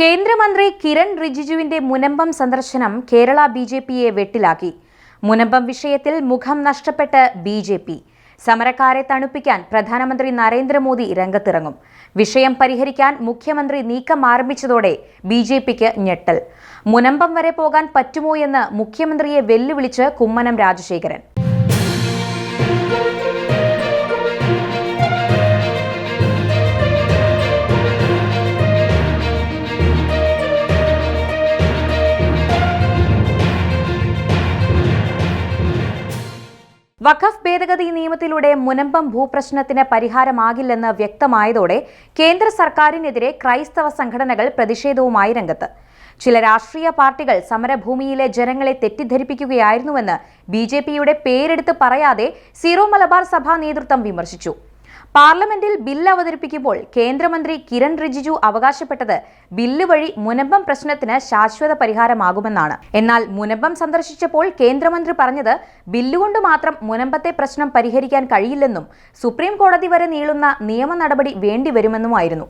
കേന്ദ്രമന്ത്രി കിരൺ റിജിജുവിന്റെ മുനമ്പം സന്ദർശനം Kerala B J പിയെ വെട്ടിലാക്കി. മുനമ്പം വിഷയത്തിൽ മുഖം നഷ്ടപ്പെട്ട് ബി ജെ പി. സമരക്കാരെ തണുപ്പിക്കാൻ പ്രധാനമന്ത്രി നരേന്ദ്രമോദി രംഗത്തിറങ്ങും. വിഷയം പരിഹരിക്കാൻ മുഖ്യമന്ത്രി നീക്കം ആരംഭിച്ചതോടെ ബി ജെ പിക്ക് ഞെട്ടൽ. മുനമ്പം വരെ പോകാൻ പറ്റുമോ എന്ന് മുഖ്യമന്ത്രിയെ വെല്ലുവിളിച്ച് കുമ്മനം രാജശേഖരൻ. വഖഫ് ഭേദഗതി നിയമത്തിലൂടെ മുനമ്പം ഭൂപ്രശ്നത്തിന് പരിഹാരമാകില്ലെന്ന് വ്യക്തമായതോടെ കേന്ദ്ര സർക്കാരിനെതിരെ ക്രൈസ്തവ സംഘടനകൾ പ്രതിഷേധവുമായി രംഗത്ത്. ചില രാഷ്ട്രീയ പാർട്ടികൾ സമരഭൂമിയിലെ ജനങ്ങളെ തെറ്റിദ്ധരിപ്പിക്കുകയായിരുന്നുവെന്ന് ബി ജെ പിയുടെ പേരെടുത്ത് പറയാതെ സീറോ മലബാർ സഭാ നേതൃത്വം വിമർശിച്ചു. പാർലമെന്റിൽ ബില്ല് അവതരിപ്പിക്കുമ്പോൾ കേന്ദ്രമന്ത്രി കിരൺ റിജിജു അവകാശപ്പെട്ടത് ബില്ല് വഴി മുനമ്പം പ്രശ്നത്തിന് ശാശ്വത പരിഹാരമാകുമെന്നാണ്. എന്നാൽ മുനമ്പം സന്ദർശിച്ചപ്പോൾ കേന്ദ്രമന്ത്രി പറഞ്ഞത് ബില്ലുകൊണ്ട് മാത്രം മുനമ്പത്തെ പ്രശ്നം പരിഹരിക്കാൻ കഴിയില്ലെന്നും സുപ്രീം കോടതി വരെ നീളുന്ന നിയമ നടപടി വേണ്ടിവരുമെന്നുമായിരുന്നു.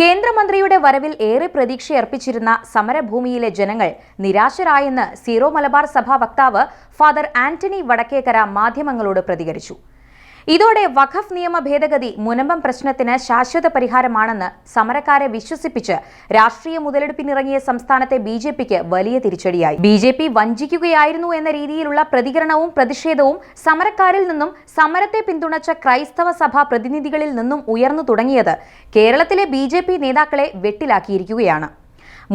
കേന്ദ്രമന്ത്രിയുടെ വരവിൽ ഏറെ പ്രതീക്ഷയർപ്പിച്ചിരുന്ന സമരഭൂമിയിലെ ജനങ്ങൾ നിരാശരായെന്ന് സീറോ മലബാർ സഭാ വക്താവ് ഫാദർ ആന്റണി വടക്കേക്കര മാധ്യമങ്ങളോട് പ്രതികരിച്ചു. ഇതോടെ വഖഫ് നിയമ ഭേദഗതി മുനമ്പം പ്രശ്നത്തിന് ശാശ്വത പരിഹാരമാണെന്ന് സമരക്കാരെ വിശ്വസിപ്പിച്ച് രാഷ്ട്രീയ മുതലെടുപ്പിനിറങ്ങിയ സംസ്ഥാനത്തെ ബി ജെ പിക്ക് വലിയ തിരിച്ചടിയായി. ബി ജെ പി വഞ്ചിക്കുകയായിരുന്നു എന്ന രീതിയിലുള്ള പ്രതികരണവും പ്രതിഷേധവും സമരക്കാരിൽ നിന്നും സമരത്തെ പിന്തുണച്ച ക്രൈസ്തവ സഭാ പ്രതിനിധികളിൽ നിന്നും ഉയർന്നു തുടങ്ങിയത് കേരളത്തിലെ ബി നേതാക്കളെ വെട്ടിലാക്കിയിരിക്കുകയാണ്.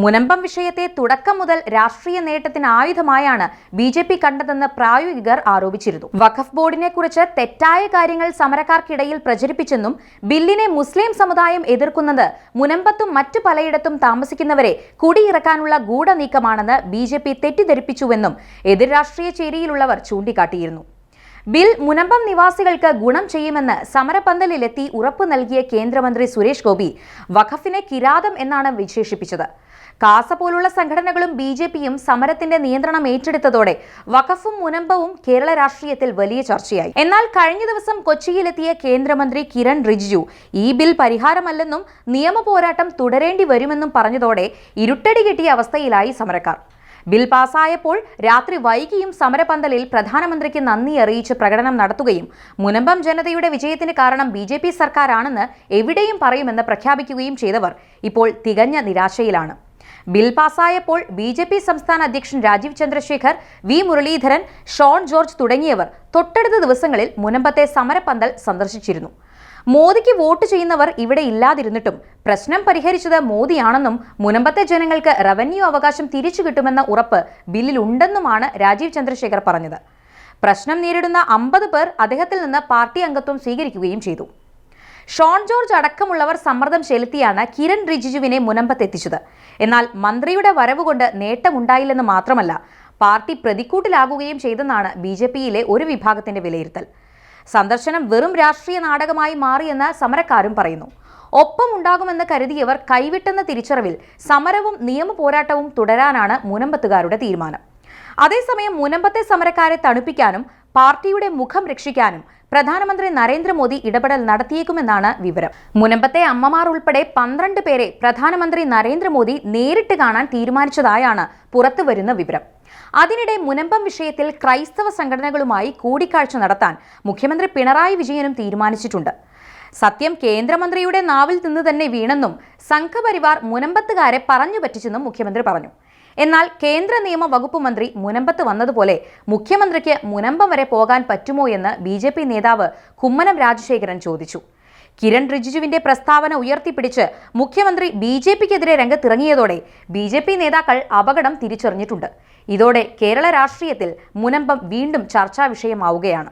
മുനമ്പം വിഷയത്തെ തുടക്കം മുതൽ രാഷ്ട്രീയ നേട്ടത്തിന് ആയുധമായാണ് ബി ജെ പി കണ്ടതെന്ന് പ്രായോഗികർ ആരോപിച്ചിരുന്നു. വഖഫ് ബോർഡിനെ കുറിച്ച് തെറ്റായ കാര്യങ്ങൾ സമരക്കാർക്കിടയിൽ പ്രചരിപ്പിച്ചെന്നും ബില്ലിനെ മുസ്ലിം സമുദായം എതിർക്കുന്നത് മുനമ്പത്തും മറ്റു പലയിടത്തും താമസിക്കുന്നവരെ കുടിയിറക്കാനുള്ള ഗൂഢനീക്കമാണെന്ന് ബി ജെ പി തെറ്റിദ്ധരിപ്പിച്ചുവെന്നും എതിർ രാഷ്ട്രീയ ചേരിയിലുള്ളവർ ചൂണ്ടിക്കാട്ടിയിരുന്നു. ബിൽ മുനമ്പം നിവാസികൾക്ക് ഗുണം ചെയ്യുമെന്ന് സമരപന്തലിലെത്തി ഉറപ്പ് നൽകിയ കേന്ദ്രമന്ത്രി സുരേഷ് ഗോപി വഖഫിനെ കിരാതം എന്നാണ് വിശേഷിപ്പിച്ചത്. കാസ പോലുള്ള സംഘടനകളും ബി ജെ പിയും സമരത്തിന്റെ നിയന്ത്രണം ഏറ്റെടുത്തതോടെ വഖഫും മുനമ്പവും കേരള രാഷ്ട്രീയത്തിൽ വലിയ ചർച്ചയായി. എന്നാൽ കഴിഞ്ഞ ദിവസം കൊച്ചിയിലെത്തിയ കേന്ദ്രമന്ത്രി കിരൺ റിജിജു ഈ ബിൽ പരിഹാരമല്ലെന്നും നിയമ പോരാട്ടം തുടരേണ്ടി വരുമെന്നും പറഞ്ഞതോടെ ഇരുട്ടടി കിട്ടിയ അവസ്ഥയിലായി സമരക്കാർ. ബിൽ പാസായപ്പോൾ രാത്രി വൈകിയും സമരപന്തലിൽ പ്രധാനമന്ത്രിക്ക് നന്ദി അറിയിച്ച് പ്രകടനം നടത്തുകയും മുനമ്പം ജനതയുടെ വിജയത്തിന് കാരണം ബി ജെ പി സർക്കാരാണെന്ന് എവിടെയും പറയുമെന്ന് പ്രഖ്യാപിക്കുകയും ചെയ്തവർ ഇപ്പോൾ തികഞ്ഞ നിരാശയിലാണ്. ബിൽ പാസായപ്പോൾ ബി ജെ പി സംസ്ഥാന അധ്യക്ഷൻ രാജീവ് ചന്ദ്രശേഖർ വി മുരളീധരൻ ഷോൺ ജോർജ് തുടങ്ങിയവർ തൊട്ടടുത്ത ദിവസങ്ങളിൽ മുനമ്പത്തെ സമരപന്തൽ സന്ദർശിച്ചിരുന്നു. മോദിക്ക് വോട്ട് ചെയ്യുന്നവർ ഇവിടെ ഇല്ലാതിരുന്നിട്ടും പ്രശ്നം പരിഹരിച്ചത് മോദിയാണെന്നും മുനമ്പത്തെ ജനങ്ങൾക്ക് റവന്യൂ അവകാശം തിരിച്ചു കിട്ടുമെന്ന ഉറപ്പ് ബില്ലിലുണ്ടെന്നുമാണ് രാജീവ് ചന്ദ്രശേഖർ പറഞ്ഞത്. പ്രശ്നം നേരിടുന്ന അമ്പത് പേർ അദ്ദേഹത്തിൽ നിന്ന് പാർട്ടി അംഗത്വം സ്വീകരിക്കുകയും ചെയ്തു. ഷോൺ ജോർജ് അടക്കമുള്ളവർ സമ്മർദ്ദം ചെലുത്തിയാണ് കിരൺ റിജിജുവിനെ മുനമ്പത്തെത്തിച്ചത്. എന്നാൽ മന്ത്രിയുടെ വരവുകൊണ്ട് നേട്ടമുണ്ടായില്ലെന്ന് മാത്രമല്ല പാർട്ടി പ്രതിക്കൂട്ടിലാകുകയും ചെയ്തെന്നാണ് ബി ഒരു വിഭാഗത്തിന്റെ വിലയിരുത്തൽ. സന്ദർശനം വെറും രാഷ്ട്രീയ നാടകമായി മാറിയെന്ന് സമരക്കാരും പറയുന്നു. ഒപ്പം ഉണ്ടാകുമെന്ന് കരുതിയവർ കൈവിട്ടെന്ന തിരിച്ചറിവിൽ സമരവും നിയമ പോരാട്ടവും തുടരാനാണ് മുനമ്പത്തുകാരുടെ തീരുമാനം. അതേസമയം മുനമ്പത്തെ സമരക്കാരെ തണുപ്പിക്കാനും പാർട്ടിയുടെ മുഖം രക്ഷിക്കാനും പ്രധാനമന്ത്രി നരേന്ദ്രമോദി ഇടപെടൽ നടത്തിയേക്കുമെന്നാണ് വിവരം. മുനമ്പത്തെ അമ്മമാർ ഉൾപ്പെടെ പന്ത്രണ്ട് പേരെ പ്രധാനമന്ത്രി നരേന്ദ്രമോദി നേരിട്ട് കാണാൻ തീരുമാനിച്ചതായാണ് പുറത്തുവരുന്ന വിവരം. അതിനിടെ മുനമ്പം വിഷയത്തിൽ ക്രൈസ്തവ സംഘടനകളുമായി കൂടിക്കാഴ്ച നടത്താൻ മുഖ്യമന്ത്രി പിണറായി വിജയനും തീരുമാനിച്ചിട്ടുണ്ട്. സത്യം കേന്ദ്രമന്ത്രിയുടെ നാവിൽ നിന്ന് തന്നെ വീണെന്നും സംഘപരിവാർ മുനമ്പത്തുകാരെ പറഞ്ഞു പറ്റിച്ചെന്നും മുഖ്യമന്ത്രി പറഞ്ഞു. എന്നാൽ കേന്ദ്ര നിയമ വകുപ്പ് മന്ത്രി മുനമ്പത്ത് വന്നതുപോലെ മുഖ്യമന്ത്രിക്ക് മുനമ്പം വരെ പോകാൻ പറ്റുമോ എന്ന് ബി ജെ പി നേതാവ് കുമ്മനം രാജശേഖരൻ ചോദിച്ചു. കിരൺ റിജിജുവിന്റെ പ്രസ്താവന ഉയർത്തിപ്പിടിച്ച് മുഖ്യമന്ത്രി ബി ജെ പിക്കെതിരെ രംഗത്തിറങ്ങിയതോടെ ബി ജെ പി നേതാക്കൾ അപകടം തിരിച്ചറിഞ്ഞിട്ടുണ്ട്. ഇതോടെ കേരള രാഷ്ട്രീയത്തിൽ മുനമ്പം വീണ്ടും ചർച്ചാ വിഷയമാവുകയാണ്.